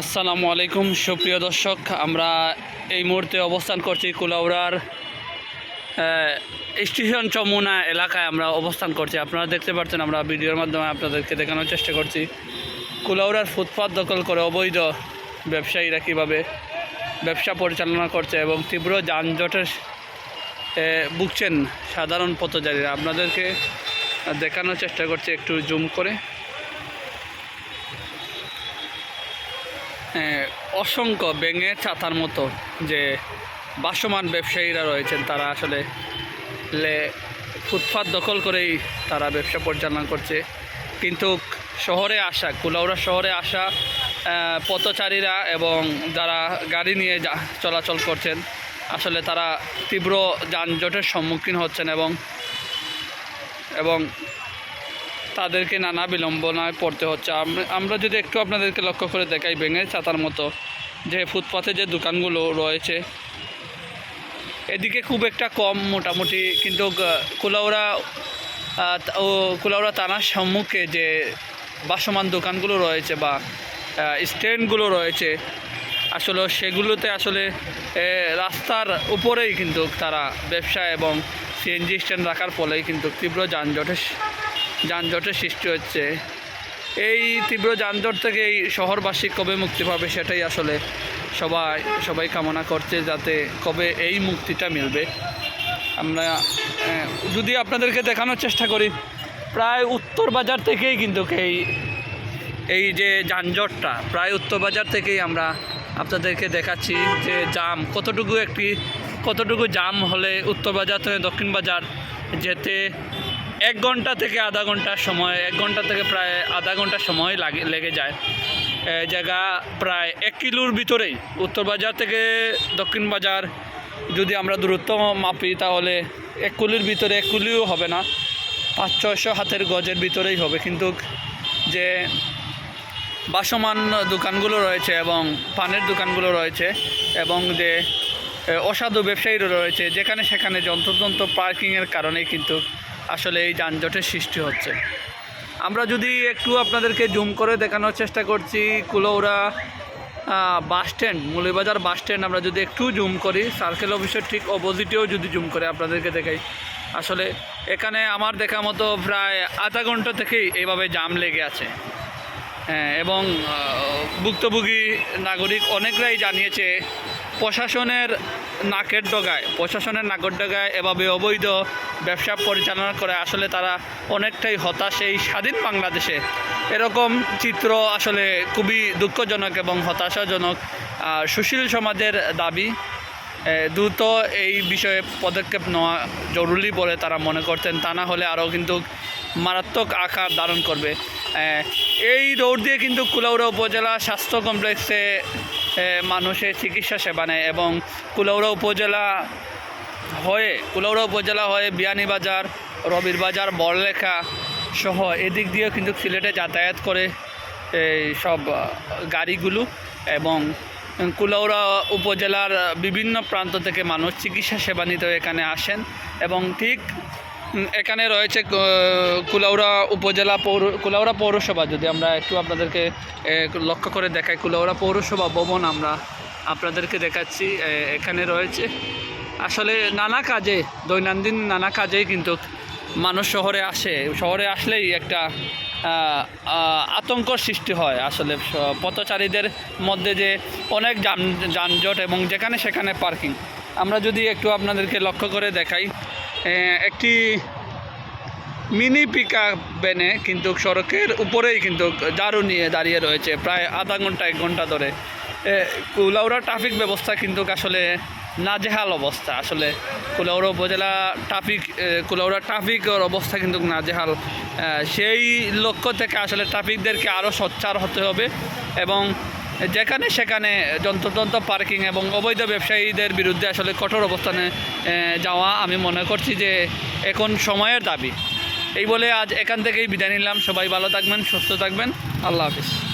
আসসালামু আলাইকুম, সুপ্রিয় দর্শক। আমরা এই মুহূর্তে অবস্থান করছি কুলাউড়ার স্টেশন চমুনা এলাকায় আমরা অবস্থান করছি। আপনারা দেখতে পাচ্ছেন, আমরা ভিডিওর মাধ্যমে আপনাদেরকে দেখানোর চেষ্টা করছি। কুলাউড়ার ফুটপাত দখল করে অবৈধ ব্যবসায়ীরা কীভাবে ব্যবসা পরিচালনা করছে এবং তীব্র যানজটের ভুগছেন সাধারণ পথচারীরা। আপনাদেরকে দেখানোর চেষ্টা করছি, একটু জুম করে। অসংখ্য ব্যাঙে ছাতার মতো যে বাসমান ব্যবসায়ীরা রয়েছেন, তারা আসলে ফুটপাত দখল করেই তারা ব্যবসা পরিচালনা করছে। কিন্তু শহরে আসা, কুলাউড়া শহরে আসা পথচারীরা এবং যারা গাড়ি নিয়ে চলাচল করছেন, আসলে তারা তীব্র যানজটের সম্মুখীন হচ্ছেন এবং এবং তাদেরকে নানা বিলম্বনায় পড়তে হচ্ছে। আমরা যদি একটু আপনাদেরকে লক্ষ্য করে দেখাই ব্যাঙের ছাতার মতো যে ফুটপাথে যে দোকানগুলো রয়েছে, এদিকে খুব একটা কম মোটামুটি, কিন্তু কুলাউড়া ও, কুলাউড়া থানার সম্মুখে যে বাসমান দোকানগুলো রয়েছে বা স্ট্যান্ডগুলো রয়েছে, আসলে সেগুলোতে আসলে রাস্তার উপরেই কিন্তু তারা ব্যবসা এবং সিএনজি স্ট্যান্ড রাখার ফলেই কিন্তু তীব্র যানজটের যানজটের সৃষ্টি হচ্ছে। এই তীব্র যানজট থেকে এই শহরবাসী কবে মুক্তি পাবে সেটাই আসলে সবাই সবাই কামনা করছে যাতে কবে এই মুক্তিটা মিলবে। আমরা যদি আপনাদেরকে দেখানোর চেষ্টা করি, প্রায় উত্তর বাজার থেকেই কিন্তু এই এই যে যানজটটা, প্রায় উত্তর বাজার থেকেই আমরা আপনাদেরকে দেখাচ্ছি যে জাম, কতটুকু একটি, কতটুকু জাম হলে উত্তর বাজার থেকে দক্ষিণ বাজার যেতে এক ঘণ্টা থেকে আধা ঘণ্টা সময়, এক ঘণ্টা থেকে প্রায় আধা ঘণ্টা সময় লাগে, লেগে যায়। জায়গা প্রায় এক কিলোর ভিতরেই। উত্তর বাজার থেকে দক্ষিণ বাজার যদি আমরা দূরত্ব মাপি, তাহলে এক কুলির ভিতরে এক কুলিও হবে না। পাঁচ ছয়শো হাতের গজের ভিতরেই হবে। কিন্তু যে বাসমান দোকানগুলো রয়েছে এবং পানের দোকানগুলো রয়েছে এবং যে অসাধু ব্যবসায়ীরা রয়েছে, যেখানে সেখানে যন্ত্রতন্ত্র পার্কিংয়ের কারণে কিন্তু আসলে এই যানজটের সৃষ্টি হচ্ছে। আমরা যদি একটু আপনাদেরকে জুম করে দেখানোর চেষ্টা করছি কুলৌড়া বাস স্ট্যান্ড মুলিবাজার বাস স্ট্যান্ড আমরা যদি একটু জুম করি সার্কেল অফিসের ঠিক অপোজিটেও যদি জুম করে আপনাদেরকে দেখাই। আসলে এখানে আমার দেখা মতো প্রায় আধা ঘণ্টা থেকেই এইভাবে জাম লেগে আছে। হ্যাঁ, এবং ভুক্তভোগী নাগরিক অনেকরাই জানিয়েছে প্রশাসনের নাকের ডগায়, প্রশাসনের নাকের ডগায় এভাবে অবৈধ ব্যবসা পরিচালনা করে আসলে তারা অনেকটাই হতাশ এই স্বাধীন বাংলাদেশে। এরকম চিত্র আসলে খুবই দুঃখজনক এবং হতাশাজনক। সুশীল সমাজের দাবি দ্রুত এই বিষয়ে পদক্ষেপ নেওয়া জরুরি বলে তারা মনে করতেন তা না হলে আরও কিন্তু মারাত্মক আকার ধারণ করবে। এই দৌড় দিয়ে কিন্তু কুলাউড়া উপজেলা স্বাস্থ্য কমপ্লেক্সে মানুষের চিকিৎসা সেবা নেয় এবং কুলৌড়া উপজেলা হয়ে কুলৌড়া উপজেলা হয়ে বিয়ানীবাজার রবির বাজার, বড়লেখা সহ এদিক দিয়েও কিন্তু সিলেটে যাতায়াত করে এই সব গাড়িগুলো এবং কুলাউড়া উপজেলার বিভিন্ন প্রান্ত থেকে মানুষ চিকিৎসা সেবা নিতে এখানে আসেন এবং ঠিক এখানে রয়েছে কুলাউড়া উপজেলা পৌর কুলাউড়া পৌরসভা যদি আমরা একটু আপনাদেরকে লক্ষ্য করে দেখাই কুলাউড়া পৌরসভা ভবন আমরা আপনাদেরকে দেখাচ্ছি এখানে রয়েছে। আসলে নানা কাজে দৈনন্দিন নানা কাজেই কিন্তু মানুষ শহরে আসে। শহরে আসলেই একটা আহ, সৃষ্টি হয়। আসলে পথচারীদের মধ্যে যে অনেক যান যানজট এবং যেখানে সেখানে পার্কিং। আমরা যদি একটু আপনাদেরকে লক্ষ্য করে দেখাই একটি মিনি পিকা ভ্যানে কিন্তু সড়কের উপরেই কিন্তু জারু নিয়ে দাঁড়িয়ে রয়েছে, প্রায় আধা ঘণ্টা, এক ঘণ্টা ধরে। কুলাউড়া ট্রাফিক ব্যবস্থা কিন্তু আসলে নাজেহাল অবস্থা। আসলে কুলাউড়া উপজেলা ট্রাফিক কুলাউড়া ট্রাফিকের অবস্থা কিন্তু নাজেহাল। সেই লক্ষ্য থেকে আসলে ট্রাফিকদেরকে আরও সোচ্চার হতে হবে এবং যেখানে সেখানে যন্ত্রতন্ত্র পার্কিং এবং অবৈধ ব্যবসায়ীদের বিরুদ্ধে আসলে কঠোর অবস্থানে যাওয়া আমি মনে করছি যে এখন সময়ের দাবি। এই বলে আজ এখান থেকেই বিদায় নিলাম। সবাই ভালো থাকবেন, সুস্থ থাকবেন। আল্লাহ হাফিজ।